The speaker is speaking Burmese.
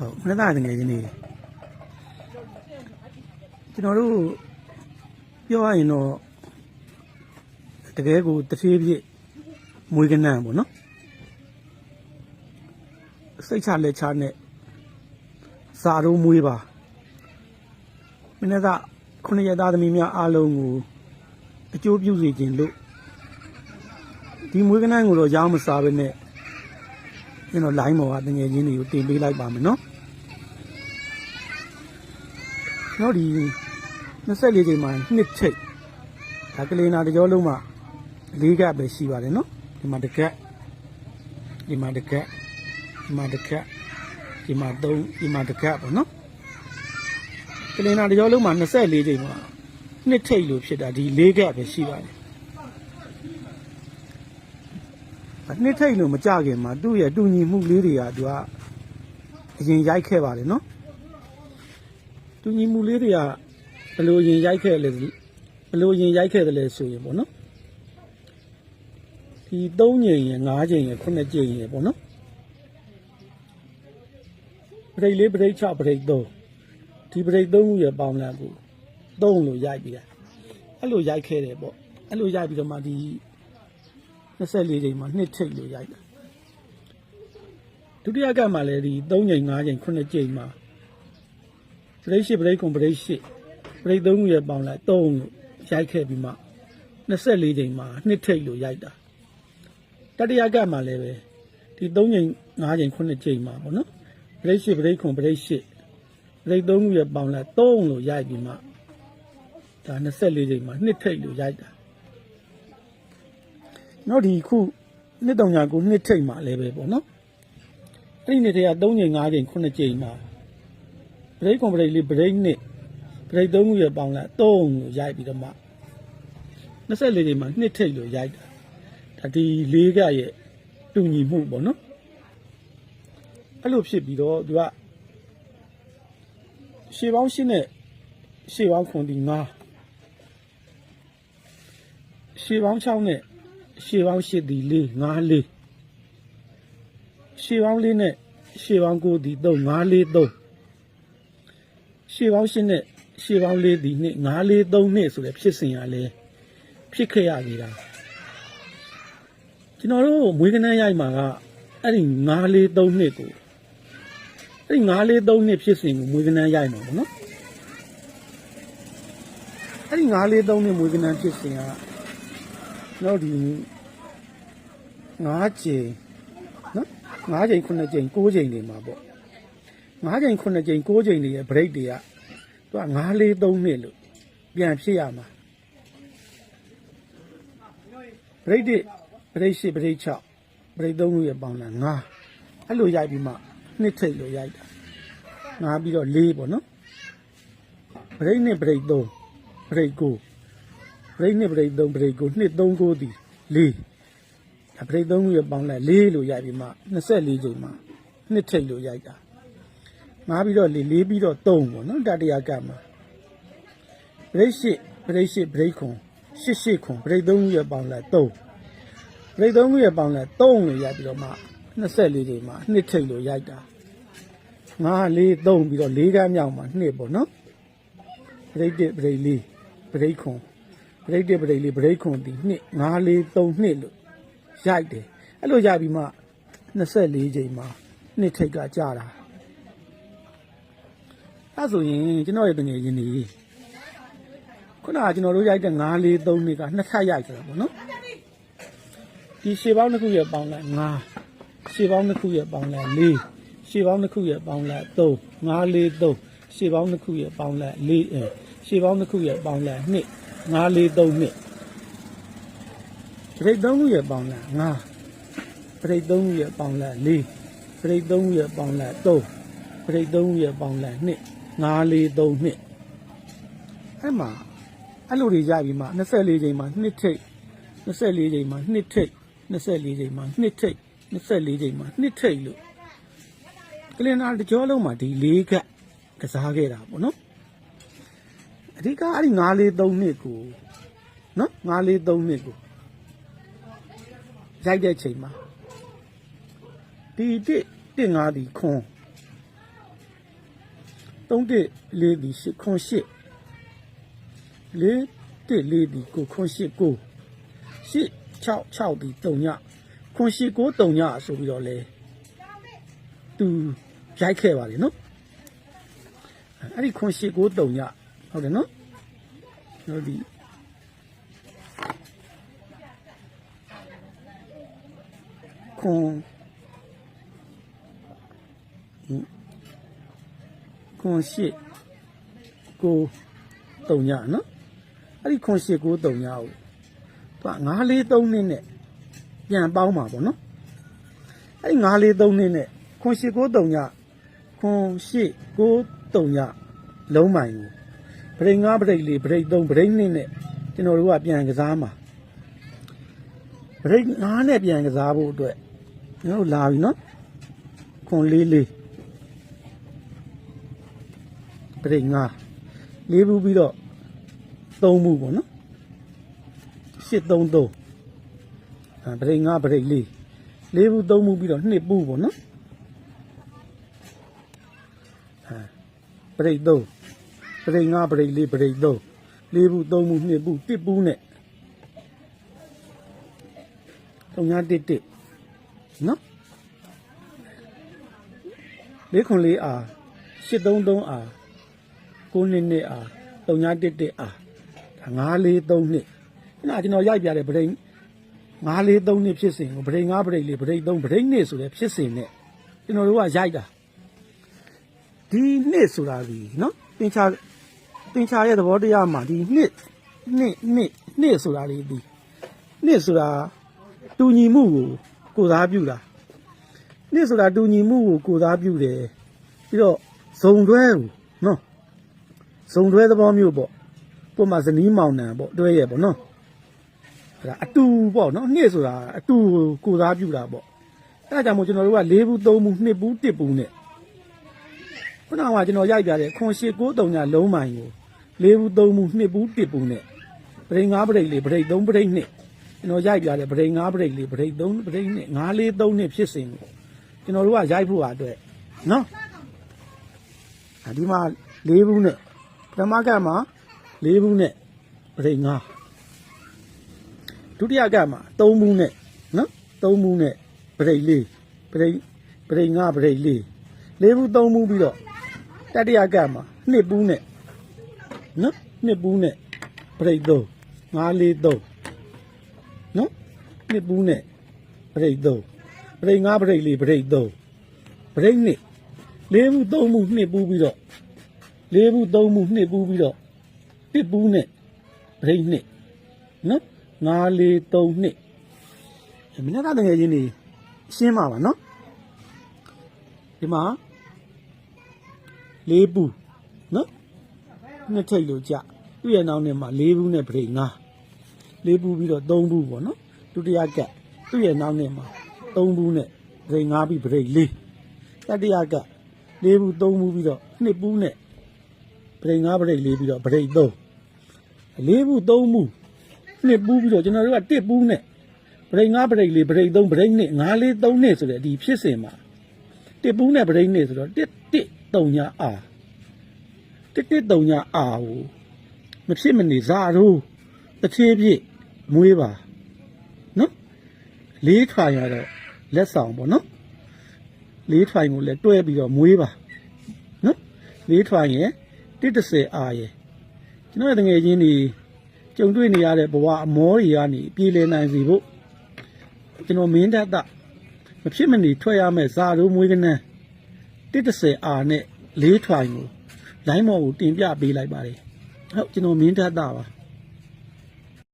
ဟုတ်မနေ့ကတကယ်ချင်းနေကျွန်တော်တို့ပြောရရင်တော့တကယ်ကိုတစ်ဖြည်းဖြည်းမွေးကနန်းပေါ့နော်စိတ်ချလက်ချနဲ့စာတော့မွေးပါမနေ့ကခုနှစ်ရက်သားသမီးများအားလုံးကိုအကျိုးပြုစေခြင်းလို့ဒီမွေးကနန်းကိုတော့ရောင်းမစားဘဲနဲ့ကျွန်တော် line ပေါ်ကတငယ်ချင်းတွေကိုတင်ပေးလိုက်ပါမယ်နော် န်တော်ဒီ24ချိန်မှာနှစ်ချိတ်ဒါကလေးနာတကြောလုံးမှာ၄ကပ်ပဲရှိပါတယ်နော်ဒီမှာတစ်ကက်ဒီမှာတစ်ကက်ဒီမှာတစ်ကက်ဒီမှာ3ဒီမှာတစ်ကက်ပေါ့နော်ကလေးနာတကြောလုံးမှာ24ချိန်မှာနှစ်ထိတ်လို့ဖြစ်တာဒီ၄ကပ်ပဲရှိပါတယ်နှစ်ထိတ်လို့မကြခင်မှာသူ့ရဲ့တူညီမှုလေးတွေကသူကအရင်ရိုက်ခဲ့ပါတယ်နော် တူညီမှုလေးတွေကဘယ်လိုရင်ရိုက်ခဲ့လဲဘယ်လိုရင်ရိုက်ခဲ့တယ်လဲဆိုရင်ပေါ့နော်ဒီ3ညင်ရယ်5ညင်ရယ်9ညင်ရယ်ပေါ့နော်ပရိတ်လေးပရိတ်6ပရိတ်3ဒီပရိတ်3ခုရယ်ပေါင်းလာကို3လို့ရိုက်ပြီးတာအဲ့လိုရိုက်ခဲ့တယ်ပေါ့အဲ့လိုရိုက်ပြီးတော့မှဒီ24ချိန်မှာနှစ်ထိတ်လို့ရိုက်တာဒုတိယကမှလည်းဒီ3ညင်5ညင်9ညင်မှာပ ရိတ်8ပရိတ်9ပရိတ်8ပရိတ်3ခုရယ်ပေါင်းလာ3လို့ရိုက်ခဲ့ပြီးမှ24ချိန်မှာနှစ်ထိတ်လို့ရိုက်တာတတိယကမှလည်းပဲဒီ3ချိန်5ချိန်9ချိန်မှာပေါ့နော်ပရိတ်8ပရိတ်9ပရိတ်8ပရိတ်3ခုရယ်ပေါင်းလာ3လို့ရိုက်ပြီးမှဒါ24ချိန်မှာနှစ်ထိတ်လို့ရိုက်တာနောက်ဒီခုနှစ်တောင်ညာကိုနှစ်ထိတ်မှာလည်းပဲပေါ့နော်အဲ့ဒီနှစ်တည်းက3ချိန်5ချိန်9ချိန်မှာ ပရိတ်9ပရိတ်လေးပရိတ်နှစ်ပရိတ်3ခုရယ်ပေါင်းလာ3လို့ရိုက်ပြီးတော့မှ24ချိန်မှာနှစ်ထိတ်လို့ရိုက်တာဒါဒီလေးကရဲ့တူညီမှုပေါ့နော်အဲ့လိုဖြစ်ပြီးတော့သူကရှေးပေါင်းရှင်းနဲ့ရှေးပေါင်းခွန်ဒီ9ရှေးပေါင်း6နဲ့ရှေးပေါင်း8ဒီ4 5 4ရှေးပေါင်း4နဲ့ရှေးပေါင်း9ဒီ3 5 4 3 ရှေးပေါင်း8နဲ့ရှေးပေါင်း4ဒီ2 5 4 3နှစ်ဆိုတဲ့ဖြစ်စဉ်ရလဲဖြစ်ခဲ့ရနေတာကျွန်တော်တို့မွေးကနန်းရိုက်မှာကအဲ့ဒီ9 4 3နှစ်ကိုအဲ့ဒီ9 4 3နှစ်ဖြစ်စဉ်ကိုမွေးကနန်းရိုက်မှာပေါ့နော်အဲ့ဒီ9 4 3နှစ်မွေးကနန်းဖြစ်စဉ်ကကျွန်တော်ဒီ9ချိန်နော်9ချိန်9ချိန်9ချိန်နေမှာပေါ့ 9ချိန်9ချိန်9ချိန်တွေရဲ့ break တွေကသူက9 4 3နှစ်လို့ပြန်ဖြစ်ရမှာ break တွေ break 10 break 6 break 3ခုရပေါင်းလာ9အဲ့လိုရိုက်ပြီးမှနှစ်ထိတ်လို့ရိုက်တာ9ပြီးတော့4ပေါ့နော် break နဲ့ break 3 break 9 break နဲ့ break 3 break 9နှစ်3 9ဒီ4 break 3ခုရပေါင်းလာ4လို့ရိုက်ပြီးမှ24ချိန်မှာနှစ်ထိတ်လို့ရိုက်တာ 9ပြီးတော့4 4ပြီးတော့3ပေါ့နော်တတိယကမှာ break 10 break 10 break 9 8 8ခွန် break 3ခုရပေါင်းလာ3 break 3ခုရပေါင်းလာ3လို့ရိုက်ပြီးတော့မှ24ချိန်မှာနှစ်ထိတ်လို့ရိုက်တာ9 4 3ပြီးတော့4ကမ်းမြောက်မှာနှစ်ပေါ့နော် break 1 break 4 break ခွန် break 1 break 4 break ခွန်ဒီနှစ်9 4 3နှစ်လို့ရိုက်တယ်အဲ့လိုရိုက်ပြီးမှ24ချိန်မှာနှစ်ထိတ်ကကြာတာ အဲ့ဆိုရင်ကျွန်တော်ရဲ့တငယ်ချင်းတွေခုနကကျွန်တော်တို့ရိုက်တဲ့9 4 3နှစ်ကနှစ်ထပ်ရိုက်ကြတာပေါ့နော်ဒီရှေပေါင်းတစ်ခုရဲ့ပေါင်းလိုက်9ရှေပေါင်းတစ်ခုရဲ့ပေါင်းလိုက်4ရှေပေါင်းတစ်ခုရဲ့ပေါင်းလိုက်3 5 4 3ရှေပေါင်းတစ်ခုရဲ့ပေါင်းလိုက်4အဲရှေပေါင်းတစ်ခုရဲ့ပေါင်းလိုက်2 5 4 3နှစ်ပြိတ်3ခုရဲ့ပေါင်းလိုက်5ပြိတ်3ခုရဲ့ပေါင်းလိုက်4ပြိတ်3ခုရဲ့ပေါင်းလိုက်3ပြိတ်3ခုရဲ့ပေါင်းလိုက်2 5 4 3နှစ်အဲ့မှာအဲ့လိုတွေရပြီမှ24ချိန်မှာနှစ်ထိတ်24ချိန်မှာနှစ်ထိတ်24ချိန်မှာနှစ်ထိတ်24ချိန်မှာနှစ်ထိတ်လို့ကလင်နာတကြောလုံးမှာဒီ၄ကကစားခဲ့တာပေါ့နော်အဓိကအဲ့ဒီ943နှစ်ကိုနော်943နှစ်ကိုရိုက်တဲ့ချိန်မှာဒီတစ်တစ်ငါးဒီခွန် 3တစ်လေးဒီ8ခွန်8လေးတစ်လေးဒီ9ခွန်8 9 8 6 6ဒီ3ညခွန်8 9 3ညဆိုပြီးတော့လေသူရိုက်ခဲ့ပါလေနော်အဲ့ဒီခွန်8 9 3ညဟုတ်တယ်နော်ကျွန်တော်ဒီခွန် ခွန်8 9 3ညနော်အဲ့ဒီခွန်8 9 3ညကိုသူက943နှစ်နဲ့ပြန်ပေါင်းမှာပေါ့နော်အဲ့ဒီ943နှစ်နဲ့ခွန်8 9 3ညခွန်8 9 3ညလုံးမိုင်ကိုဗရိတ်9ဗရိတ်4ဗရိတ်3ဗရိတ်2နဲ့ကျွန်တော်တို့ကပြန်ကစားမှာဗရိတ်9နဲ့ပြန်ကစားဖို့အတွက်ကျွန်တော်တို့လာပြီနော်ခွန်4 4 ဗရိတ်9လေးဘူးပြီးတော့3မှုပေါ့နော်833အဲဗရိတ်9ဗရိတ်4လေးဘူး3မှုပြီးတော့2ပူပေါ့နော်အဲဗရိတ်3ဗရိတ်9ဗရိတ်4ဗရိတ်3လေးဘူး3မှု2ပူ1ပူနဲ့3ညာ1 1နော်လေးခွန်လေးအာ833အာ 9နှစ်နှစ်အာ3ညာ1 1အာ943နှစ်ခုနကကျွန်တော်ရိုက်ပြတဲ့ဗရိတ်943နှစ်ဖြစ်စဉ်ကိုဗရိတ်9ဗရိတ်4ဗရိတ်3ဗရိတ်2ဆိုတဲ့ဖြစ်စဉ်နဲ့ကျွန်တော်တို့ကရိုက်တာဒီနှစ်ဆိုတာဒီနော်သင်္ချာသင်္ချာရဲ့သဘောတရားမှာဒီနှစ်နှစ်နှစ်နှစ်ဆိုတာလေးဒီနှစ်ဆိုတာတူညီမှုကိုကိုယ်စားပြုတာနှစ်ဆိုတာတူညီမှုကိုကိုယ်စားပြုတယ်ပြီးတော့ဇုံတွဲကိုနော် ဇုံတွဲသဘောမျိုးပေါ့ပုံမှန်ဇနီးမောင်နှံပေါ့တွဲရဲ့ပေါ့နော်အဲ့ဒါအတူပေါ့နော်နှစ်ဆိုတာအတူကိုကိုယ်စားပြုတာပေါ့အဲ့ဒါကြောင့်မို့ကျွန်တော်တို့က၄ဘူး၃ဘူး2ဘူး1ဘူးနဲ့ခုနကကျွန်တော်ရိုက်ပြတယ်ခွန်၈9 3ညလုံးမိုင်ကို၄ဘူး၃ဘူး2ဘူး1ဘူးနဲ့ဗရိတ်5ဗရိတ်4ဗရိတ်3ဗရိတ်2ကျွန်တော်ရိုက်ပြတယ်ဗရိတ်5ဗရိတ်4ဗရိတ်3ဗရိတ်2 9 4 3နှစ်ဖြစ်စဉ်ကိုကျွန်တော်တို့ကရိုက်ဖို့အတွက်နော်အဒီမှာ၄ဘူးနဲ့ ပထမကမှာ၄ဘူးနဲ့ဗရိတ်5ဒုတိယကမှာ3ဘူးနဲ့နော်3ဘူးနဲ့ဗရိတ်4ဗရိတ်ဗရိတ်5ဗရိတ်4၄ဘူး3ဘူးပြီးတော့တတိယကမှာ2ဘူးနဲ့နော်2ဘူးနဲ့ဗရိတ်3 5 4 3နော်2ဘူးနဲ့ဗရိတ်3ဗရိတ်5ဗရိတ်4ဗရိတ်3ဗရိတ်2လေးဘူး3ဘူး2ဘူးပြီးတော့ လေးဘူး3ဘူး2ဘူးပြီးတော့တစ်ဘူးနဲ့ဗရိတ်2နော်5 4 3 2မင်းကတကယ်ချင်းနေရှင်းပါပါနော်ဒီမှာလေးဘူးနော်နှစ်ထိတ်လို့ကြသူ့ရဲ့နောက်နဲ့မှာလေးဘူးနဲ့ဗရိတ်5လေးဘူးပြီးတော့3ဘူးပေါ့နော်ဒုတိယကတ်သူ့ရဲ့နောက်နဲ့မှာ3ဘူးနဲ့ဗရိတ်5ပြီးဗရိတ်4တတိယကတ်လေးဘူး3ဘူးပြီးတော့2ဘူးနဲ့ ဗရိတ်5ဗရိတ်4ပြီးတော့ဗရိတ်3လေးဘူး3ဘူး2ဘူးပြီးတော့ကျွန်တော်တို့က1ဘူးနဲ့ဗရိတ်5ဗရိတ်4ဗရိတ်3ဗရိတ်2 5 4 3နှစ်ဆိုတဲ့ဒီဖြစ်စဉ်မှာ1ဘူးနဲ့ဗရိတ်2ဆိုတော့1 1 3ညာအာ1 1 3ညာအာကိုမဖြစ်မနေဇာတို့တစ်ဖြည်းဖြည်းမွေးပါနော်လေးထွာရတော့လက်ဆောင်ပေါ့နော်လေးထွာကိုလည်းတွဲပြီးတော့မွေးပါနော်လေးထွာရင် 130အာရယ်ကျွန်တော်တငယ်ချင်းတွေကြုံတွေ့နေရတဲ့ဘဝအမောတွေကနေပြည်လည်နိုင်စီဖို့ကျွန်တော်မင်းတတ်တာမဖြစ်မနေထွက်ရမယ်ဇာတို့မွေးကနန်း130အာနဲ့လေးထွာကိုလိုင်းမော်ကိုတင်ပြပေးလိုက်ပါတယ်ဟုတ်ကျွန်တော်မင်းတတ်တာပါ